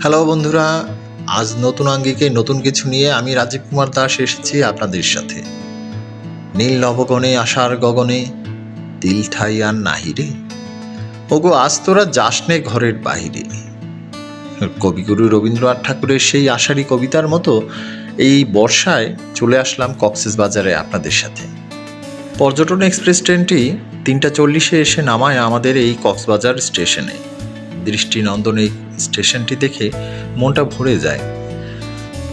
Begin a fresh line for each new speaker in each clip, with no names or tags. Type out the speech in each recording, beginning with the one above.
Hello বন্ধুরা। আজ নতুন আঙ্গিকে নতুন কিছু নিয়ে আমি রাজীব কুমার দাস এসেছি আপনাদের সাথে। নীল নবগণে আশার গগনে দিল ঠাই আর নাহিরে। ওগো, আজ তোরা যাসনে ঘরের বাহিরে। কবিগুরু রবীন্দ্রনাথ ঠাকুরের সেই আষাঢ়ী কবিতার মতো এই বর্ষায় চলে আসলাম কক্সেস বাজারে আপনাদের সাথে। পর্যটন এক্সপ্রেস ট্রেনটি তিনটা চল্লিশে এসে নামায় আমাদের এই কক্সবাজার স্টেশনে। দৃষ্টিনন্দন এই স্টেশনটি দেখে মনটা ভরে যায়।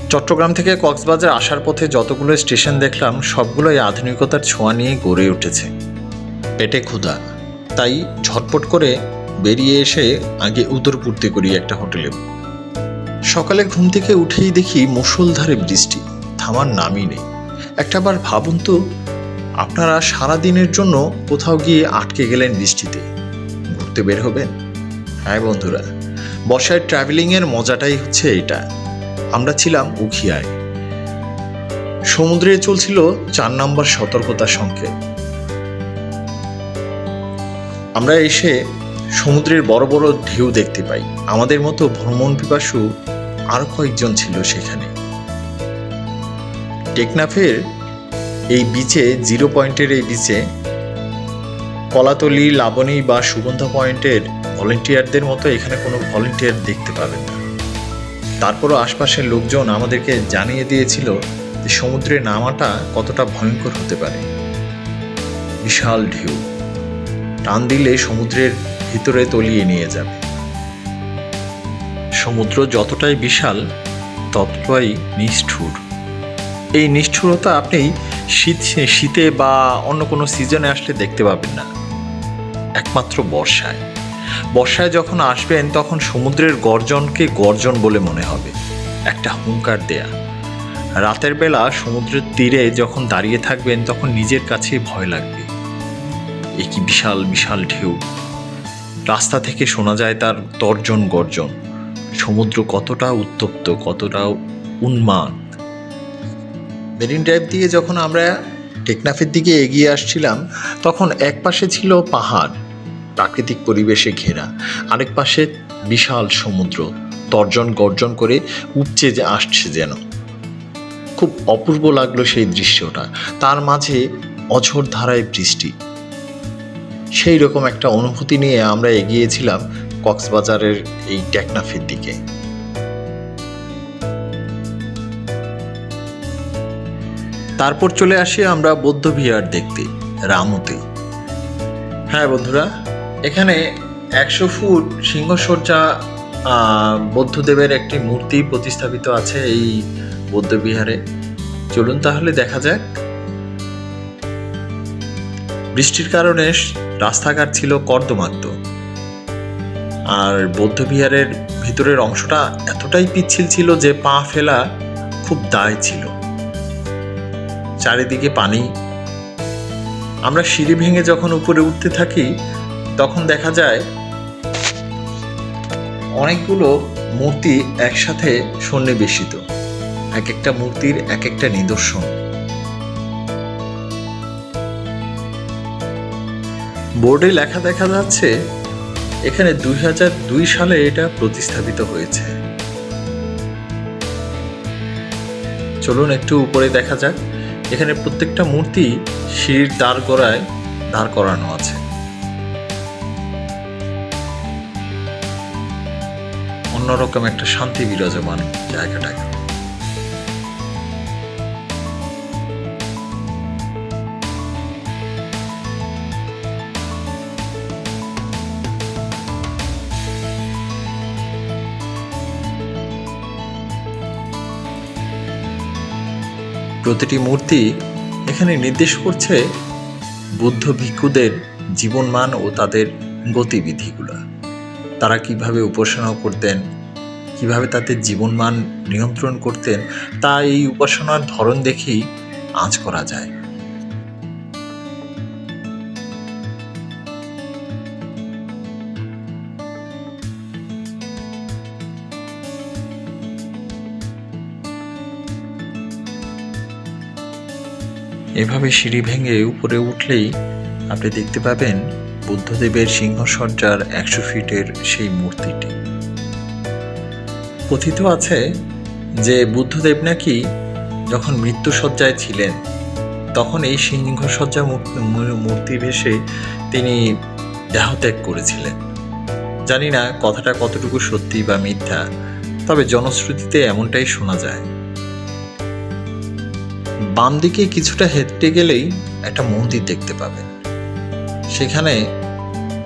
চট্টগ্রাম থেকে কক্সবাজার আসার পথে যতগুলো স্টেশন দেখলাম, সবগুলোই আধুনিকতার ছোঁয়া নিয়ে গড়ে উঠেছে। পেটে ক্ষুধা। তাই ঝটপট করে বেরিয়ে এসে আগে উদরপূর্তি করি একটা হোটেলে। সকালে ঘুম থেকে উঠেই দেখি মুষলধারে বৃষ্টি। থামার নামই নেই। একটাবার ভাবুন তো, আপনারা সারা দিনের জন্য কোথাও গিয়ে আটকে গেলেন বৃষ্টিতে। ঘুরতে বের হবেন? হ্যাঁ বন্ধুরা, বর্ষায় ট্রাভেলিংয়ের মজাটাই হচ্ছে এটা আমরা ছিলাম উখিয়ায়। সমুদ্রে চলছিল চার নম্বর সতর্কতা সংকেত। আমরা এসে সমুদ্রের বড় বড় ঢেউ দেখতে পাই। আমাদের মতো ভ্রমণ পিপাসু আরও কয়েকজন ছিল সেখানে। টেকনাফের এই বিচে জিরো পয়েন্টের এই বিচে কলাতলি, লাবণী বা সুগন্ধা পয়েন্টের ভলেন্টিয়ারদের মতো এখানে কোনো ভলেন্টিয়ার দেখতে পাবেন না। তারপরও আশপাশের লোকজন আমাদেরকে জানিয়ে দিয়েছিল যে সমুদ্রে নামাটা কতটা ভয়ঙ্কর হতে পারে। বিশাল ঢেউ। টান দিলে সমুদ্রের ভিতরে তলিয়ে নিয়ে যাবে। সমুদ্র যতটাই বিশাল, ততটাই নিষ্ঠুর। এই নিষ্ঠুরতা আপনি শীত, শীতে বা অন্য কোনো সিজনে আসলে দেখতে পাবেন না। একমাত্র বর্ষায়। বর্ষায় যখন আসবেন, তখন সমুদ্রের গর্জনকে গর্জন বলে মনে হবে। একটা হুঙ্কার দেয়া। রাতের বেলা সমুদ্রের তীরে যখন দাঁড়িয়ে থাকবেন, তখন নিজের কাছে ভয় লাগবে। এ কি বিশাল বিশাল ঢেউ। রাস্তা থেকে শোনা যায় তার তর্জন গর্জন। সমুদ্র কতটা উত্তপ্ত, কতটা উন্মাদ। মেরিন ড্রাইভ দিয়ে যখন আমরা টেকনাফের দিকে এগিয়ে আসছিলাম, তখন এক পাশে ছিল পাহাড়। প্রাকৃতিক পরিবেশে ঘেরা। আরেক পাশে বিশাল সমুদ্র, তর্জন গর্জন করে উপচে যে আসছে যেন। খুব অপূর্ব লাগল সেই দৃশ্যটা। তার মাঝে অঝোর ধারায় বৃষ্টি। সেই রকম একটা অনুভূতি নিয়ে আমরা এগিয়েছিলাম কক্সবাজারের এই টেকনাফের দিকে। তারপর চলে আসি আমরা বৌদ্ধ বিহার দেখতে, রামতে। হ্যাঁ বন্ধুরা এখানে একশো ফুট সিংহসজ্জা বৌদ্ধদেবের একটি মূর্তি প্রতিস্থাপিত আছে এই বৌদ্ধ বিহারে। চলুন তাহলে দেখা যাক। বৃষ্টির কারণে রাস্তাঘাট ছিল কর্দমাক্ত। আর বৌদ্ধ বিহারের ভিতরের অংশটা এতটাই পিচ্ছিল ছিল যে পা ফেলা খুব দায় ছিল। চারিদিকে পানি। আমরা সিঁড়ি ভেঙে যখন উপরে উঠতে থাকি তখন দেখা যায় অনেকগুলো মূর্তি একসাথে সন্নিবেশিত। এক একটা মূর্তির এক একটা নিদর্শন। বোর্ডে লেখা দেখা যাচ্ছে, এখানে দুই হাজার দুই সালে এটা প্রতিস্থাপিত হয়েছে। চলুন একটু উপরে দেখা যাক। এখানে প্রত্যেকটা মূর্তি সিঁড়ির দাঁড় করায় দাঁড় করানো আছে। অন্যরকম একটা শান্তি বিরাজমান জায়গাটাকে। প্রতিটি মূর্তি এখানে নির্দেশ করছে বুদ্ধ ভিক্ষুদের জীবনমান ও তাদের গতিবিধিগুলো। তারা কীভাবে উপাসনা করতেন কীভাবে তাদের জীবনমান নিয়ন্ত্রণ করতেন, তা এই উপাসনার ধরন দেখেই আঁচ করা যায়। এভাবে সিঁড়ি ভেঙে উপরে উঠলেই আপনি দেখতে পাবেন বুদ্ধদেবের সিংহসজ্জার একশো ফিটের সেই মূর্তিটি। কথিত আছে যে বুদ্ধদেব নাকি যখন মৃত্যুসজ্জায় ছিলেন, তখন এই সিংহসজ্জা মূর্তি- ভেসে তিনি দেহত্যাগ করেছিলেন। জানি না কথাটা কতটুকু সত্যি বা মিথ্যা, তবে জনশ্রুতিতে এমনটাই শোনা যায়। বাম দিকে কিছুটা হেঁটে গেলেই একটা মন্দির দেখতে পাবেন। সেখানে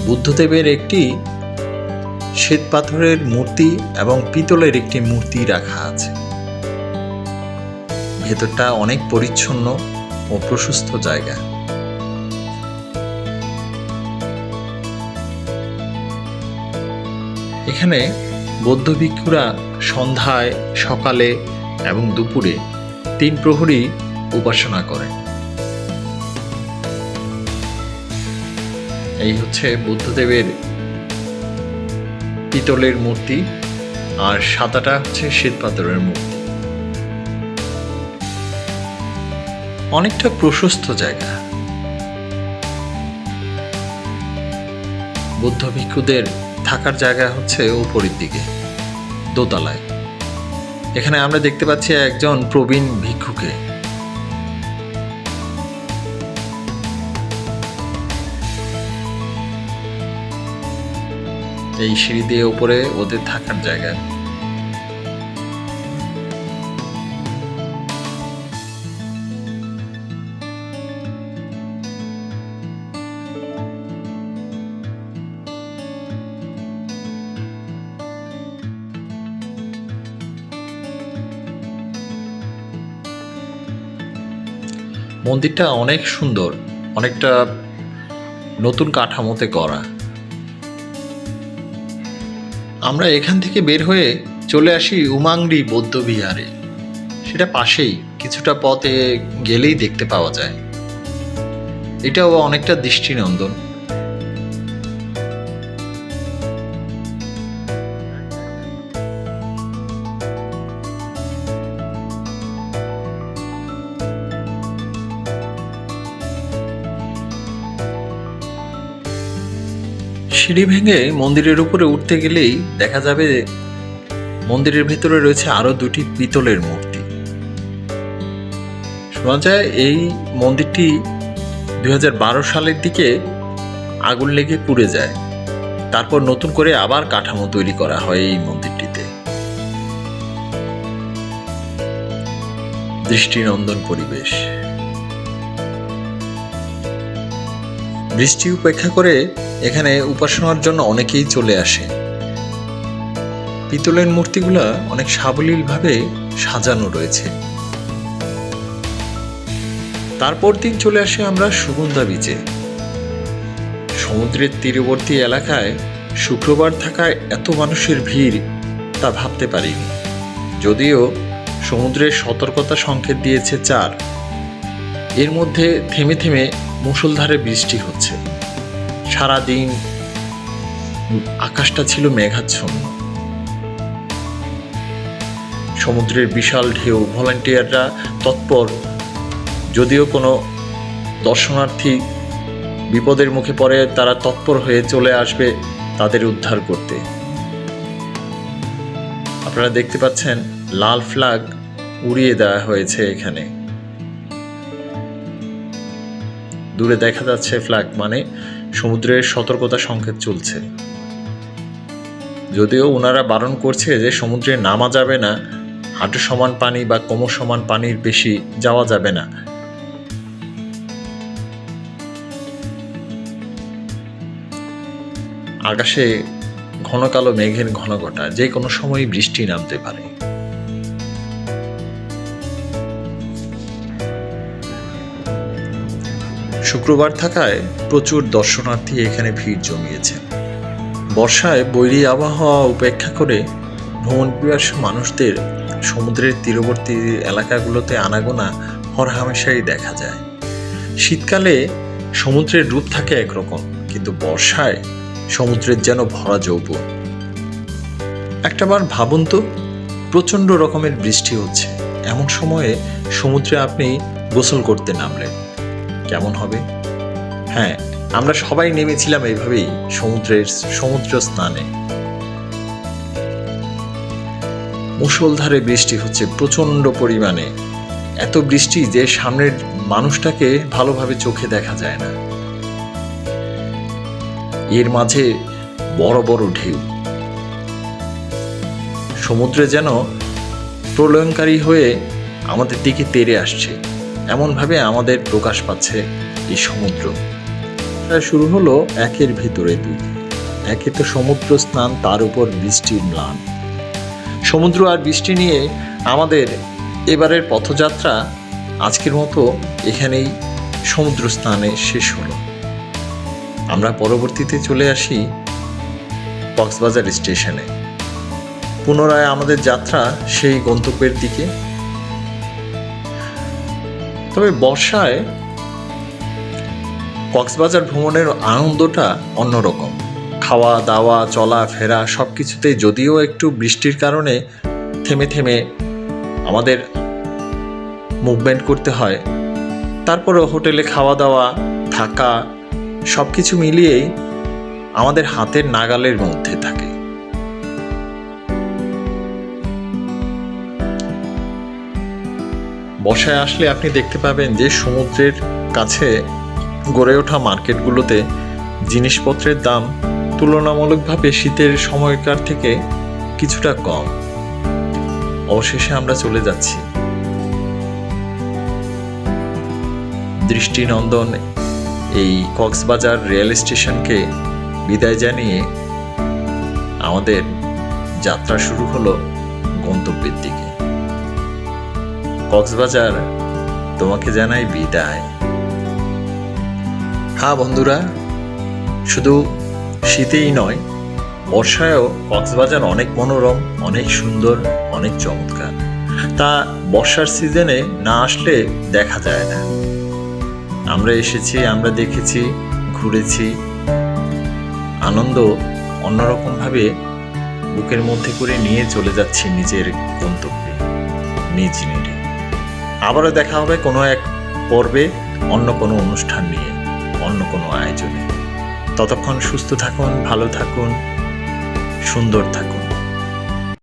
বুদ্ধদেবের একটি শ্বেত পাথরের মূর্তি এবং পিতলের একটি মূর্তি রাখা আছে। ভেতরটা অনেক পরিচ্ছন্ন ও প্রশস্ত জায়গা। এখানে বৌদ্ধ ভিক্ষুরা সন্ধ্যায়, সকালে এবং দুপুরে তিন প্রহরী উপাসনা করে। এই হচ্ছে বুদ্ধদেবের পিতলের মূর্তি, আর সাদাটা হচ্ছে শ্বেত পাথরের মূর্তি। অনেকটা প্রশস্ত জায়গা। বুদ্ধ ভিক্ষুদের থাকার জায়গা হচ্ছে উপরের দিকে, দোতলায়। এখানে আমরা দেখতে পাচ্ছি একজন প্রবীণ ভিক্ষুকে। এই সিঁড়ি দিয়ে উপরে ওদের থাকার জায়গা। মন্দিরটা অনেক সুন্দর অনেকটা নতুন কাঠামোতে করা আমরা এখান থেকে বের হয়ে চলে আসি উমাংরি বৌদ্ধ বিহারে সেটা পাশেই, কিছুটা পথে গেলেই দেখতে পাওয়া যায়। এটাও অনেকটা দৃষ্টিনন্দন। সিঁড়ি ভেঙে মন্দিরের উপরে উঠতে গেলেই দেখা যাবে মন্দিরের ভেতরে রয়েছে আরও দুটি পিতলের মূর্তি। শোনা যায় এই মন্দিরটি দু হাজার বারো সালের দিকে আগুন লেগে পুড়ে যায়। তারপর নতুন করে আবার কাঠামো তৈরি করা হয় এই মন্দিরটিতে। দৃষ্টিনন্দন পরিবেশ। বৃষ্টি উপেক্ষা করে এখানে উপাসনার জন্য অনেকেই চলে আসে। পিতলের মূর্তিগুলা অনেক সাবলীলভাবে সাজানো রয়েছে। তারপর দিন চলে আসে আমরা সুগন্ধা বিচে সমুদ্রের তীরবর্তী এলাকায় শুক্রবার থাকায় এত মানুষের ভিড় তা ভাবতে পারিনি। যদিও সমুদ্রের সতর্কতা সংকেত দিয়েছে চার। এর মধ্যে থেমে থেমে মুষলধারে বৃষ্টি হচ্ছে। সারাদিন আকাশটা ছিল মেঘাচ্ছন্ন। সমুদ্রের বিশাল ঢেউ। ভলান্টিয়াররা তৎপর। যদিও কোনো দর্শনার্থী বিপদের মুখে পড়ে, তারা তৎপর হয়ে চলে আসবে তাদের উদ্ধার করতে। আপনারা দেখতে পাচ্ছেন, লাল ফ্ল্যাগ উড়িয়ে দেওয়া হয়েছে এখানে। দূরে দেখা যাচ্ছে ফ্ল্যাগ মানে সমুদ্রের সতর্কতা সংকেত চলছে। যদিও ওনারা বারণ করছে যে সমুদ্রে নামা যাবে না, হাঁটু সমান পানি বা কোমর সমান পানির বেশি যাওয়া যাবে না। আকাশে ঘন কালো মেঘের ঘন ঘটা যে কোনো সময় বৃষ্টি নামতে পারে। শুক্রবার থাকায় প্রচুর দর্শনার্থী এখানে ভিড় জমিয়েছে। বর্ষায় বৈরী আবহাওয়া উপেক্ষা করে ভ্রমণ মানুষদের সমুদ্রের তীরবর্তী এলাকাগুলোতে আনাগোনা হরহামেশাই দেখা যায়। শীতকালে সমুদ্রের রূপ থাকে একরকম, কিন্তু বর্ষায় সমুদ্রের যেন ভরা যৌবন। একটাবার ভাবুন তো, প্রচণ্ড রকমের বৃষ্টি হচ্ছে। এমন সময়ে সমুদ্রে আপনি গোসল করতে নামলেন। কেমন হবে? হ্যাঁ আমরা সবাই নেমেছিলাম এইভাবেই সমুদ্রের সমুদ্র স্নানে। মুষলধারে বৃষ্টি হচ্ছে প্রচণ্ড পরিমাণে। এত বৃষ্টি যে সামনের মানুষটাকে ভালোভাবে চোখে দেখা যায় না। এর মাঝে বড় বড় ঢেউ। সমুদ্রে যেন প্রলয়ঙ্কারী হয়ে আমাদের দিকে তেড়ে আসছে। এমনভাবে আমাদের প্রকাশ পাচ্ছে এই সমুদ্র। শুরু হলো একের ভিতরে দুই। একে তো সমুদ্র স্নান তার উপর বৃষ্টির ম্লান। সমুদ্র আর বৃষ্টি নিয়ে আমাদের এবারের পথযাত্রা আজকের মতো এখানেই সমুদ্র স্নানে শেষ হলো। আমরা পরবর্তীতে চলে আসি কক্সবাজার স্টেশনে। পুনরায় আমাদের যাত্রা সেই গন্তব্যের দিকে। তবে বর্ষায় কক্সবাজার ভ্রমণের আনন্দটা অন্যরকম। খাওয়া দাওয়া চলা ফেরা সব কিছুতেই যদিও একটু বৃষ্টির কারণে থেমে থেমে আমাদের মুভমেন্ট করতে হয়, তারপরেও হোটেলে খাওয়া দাওয়া থাকা সব কিছু মিলিয়েই আমাদের হাতের নাগালের মধ্যে থাকে। বর্ষায় আসলে আপনি দেখতে পাবেন যে সমুদ্রের কাছে গড়ে ওঠা মার্কেটগুলোতে জিনিসপত্রের দাম তুলনামূলকভাবে শীতের সময়কার থেকে কিছুটা কম। অবশেষে আমরা চলে যাচ্ছি। দৃষ্টিনন্দন এই কক্সবাজার রেল স্টেশনকে বিদায় জানিয়ে আমাদের যাত্রা শুরু হলো গন্তব্যের দিকে। কক্সবাজার, তোমাকে জানাই বিদায়। হ্যাঁ বন্ধুরা, শুধু শীতেই নয়, বর্ষায়ও কক্সবাজার অনেক মনোরম, অনেক সুন্দর, অনেক চমৎকার। তা বর্ষার সিজনে না আসলে দেখা যায় না। আমরা এসেছি, আমরা দেখেছি, ঘুরেছি। আনন্দ অন্যরকমভাবে বুকের মধ্যে করে নিয়ে চলে যাচ্ছি নিজের গন্তব্যে, নিজ নিরে আবারও দেখা হবে কোনো এক পর্বে, অন্য কোনো অনুষ্ঠান নিয়ে, অন্য কোনো আয়োজনে। ততক্ষণ সুস্থ থাকুন, ভালো থাকুন, সুন্দর থাকুন।